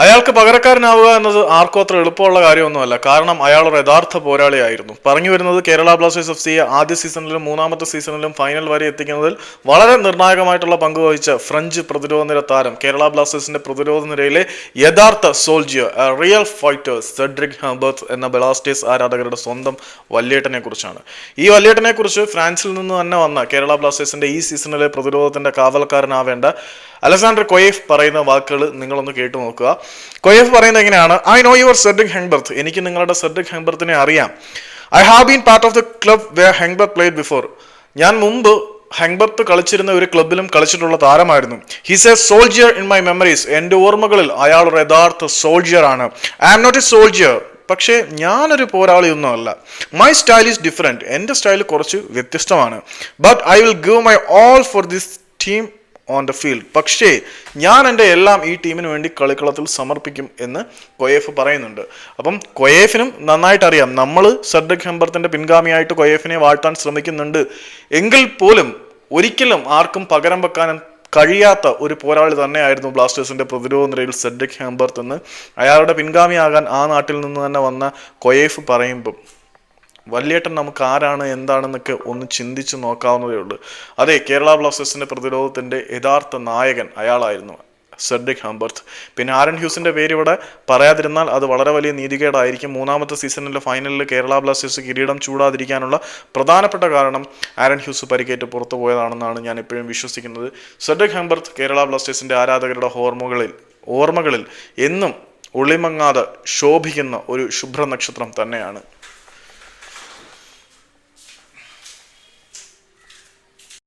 അയാൾക്ക് പകരക്കാരനാവുക എന്നത് ആർക്കും അത്ര എളുപ്പമുള്ള കാര്യമൊന്നുമല്ല. കാരണം അയാൾ ഒരു യഥാർത്ഥ പോരാളിയായിരുന്നു. പറഞ്ഞു വരുന്നത് കേരള ബ്ലാസ്റ്റേഴ്സ് എഫ് സിയെ ആദ്യ സീസണിലും മൂന്നാമത്തെ സീസണിലും ഫൈനൽ വരെ എത്തിക്കുന്നതിൽ വളരെ നിർണായകമായിട്ടുള്ള പങ്ക് വഹിച്ച ഫ്രഞ്ച് പ്രതിരോധ നിര താരം കേരള ബ്ലാസ്റ്റേഴ്സിന്റെ പ്രതിരോധ നിരയിലെ യഥാർത്ഥ soldier real fighters Cedric Herbert എന്ന ബ്ലാസ്റ്റേഴ്സ് ആരാധകരുടെ സ്വന്തം വല്യേട്ടനെ കുറിച്ചാണ് ഈ വല്യേട്ടനെ കുറിച്ച് ഫ്രാൻസിൽ നിന്ന് തന്നെ വന്ന കേരള ബ്ലാസ്റ്റേഴ്സിന്റെ ഈ സീസണിലെ പ്രതിരോധത്തിന്റെ കാവൽക്കാരനാവേണ്ട അലക്സാണ്ടർ കൊയേഫ് പറയുന്ന വാക്കുകൾ നിങ്ങളൊന്ന് കേട്ടു നോക്കുക. കൊയേഫ് പറയുന്നത് എങ്ങനെയാണ്? I know your Cedric Hengbart എനിക്ക് നിങ്ങളുടെ സെഡ്രിക് ഹെങ്ബർത്തിനെ അറിയാം. I have been part of the club way Hengbart played before ഞാൻ മുമ്പ് ഹെങ്ബർത്ത് കളിച്ചിരുന്ന ഒരു ക്ലബിലും കളിച്ചിട്ടുള്ള താരമായിരുന്നു. His a soldier in my memories എന്റെ ഓർമ്മകളിൽ അയാൾ ഒരു യഥാർത്ഥ സോൾജിയർ ആണ്. I am not a soldier പക്ഷേ ഞാനൊരു പോരാളിയൊന്നും അല്ല. മൈ സ്റ്റൈൽ ഈസ് ഡിഫറെന്റ് എന്റെ സ്റ്റൈൽ കുറച്ച് വ്യത്യസ്തമാണ്. But I will give my all for this team on the field പക്ഷേ ഞാൻ എന്റെ എല്ലാം ഈ ടീമിന് വേണ്ടി കളിക്കളത്തിൽ സമർപ്പിക്കും എന്ന് കൊയേഫ് പറയുന്നുണ്ട്. അപ്പം കൊയേഫിനും നന്നായിട്ട് അറിയാം. നമ്മൾ സഡ്ഡക് ഹെമ്പർത്തിന്റെ പിൻഗാമിയായിട്ട് കൊയേഫിനെ വാഴ്ത്താൻ ശ്രമിക്കുന്നുണ്ട്. എങ്കിൽ പോലും ഒരിക്കലും ആർക്കും പകരം വെക്കാനും കഴിയാത്ത ഒരു പോരാളി തന്നെയായിരുന്നു ബ്ലാസ്റ്റേഴ്സിന്റെ പ്രതിരോധ നിരയിൽ സെഡ്രിക് ഹെമ്പർത്ത് എന്ന്. അയാളുടെ പിൻഗാമിയാകാൻ ആ നാട്ടിൽ നിന്ന് തന്നെ വന്ന കൊയേഫ് പറയുമ്പം വല്യേട്ടൻ നമുക്ക് ആരാണ് എന്താണെന്നൊക്കെ ഒന്ന് ചിന്തിച്ച് നോക്കാവുന്നതേ ഉള്ളൂ. അതെ കേരള ബ്ലാസ്റ്റേഴ്സിന്റെ പ്രതിരോധത്തിന്റെ യഥാർത്ഥ നായകൻ അയാളായിരുന്നു സെഡ്രിക് ഹംബർത്ത് പിന്നെ ആരൻ ഹ്യൂസിന്റെ പേര് ഇവിടെ പറയാതിരുന്നാൽ അത് വളരെ വലിയ നീതികേടായിരിക്കും. മൂന്നാമത്തെ സീസണിലെ ഫൈനലിൽ കേരള ബ്ലാസ്റ്റേഴ്സ് കിരീടം ചൂടാതിരിക്കാനുള്ള പ്രധാനപ്പെട്ട കാരണം ആരൻ ഹ്യൂസ് പരിക്കേറ്റ് പുറത്തു പോയതാണെന്നാണ് ഞാൻ എപ്പോഴും വിശ്വസിക്കുന്നത്. സെഡ്രിക് ഹംബർത്ത് കേരള ബ്ലാസ്റ്റേഴ്സിന്റെ ആരാധകരുടെ ഓർമ്മകളിൽ ഓർമ്മകളിൽ എന്നും ഒളിമങ്ങാതെ ശോഭിക്കുന്ന ഒരു ശുഭ്ര നക്ഷത്രം തന്നെയാണ്.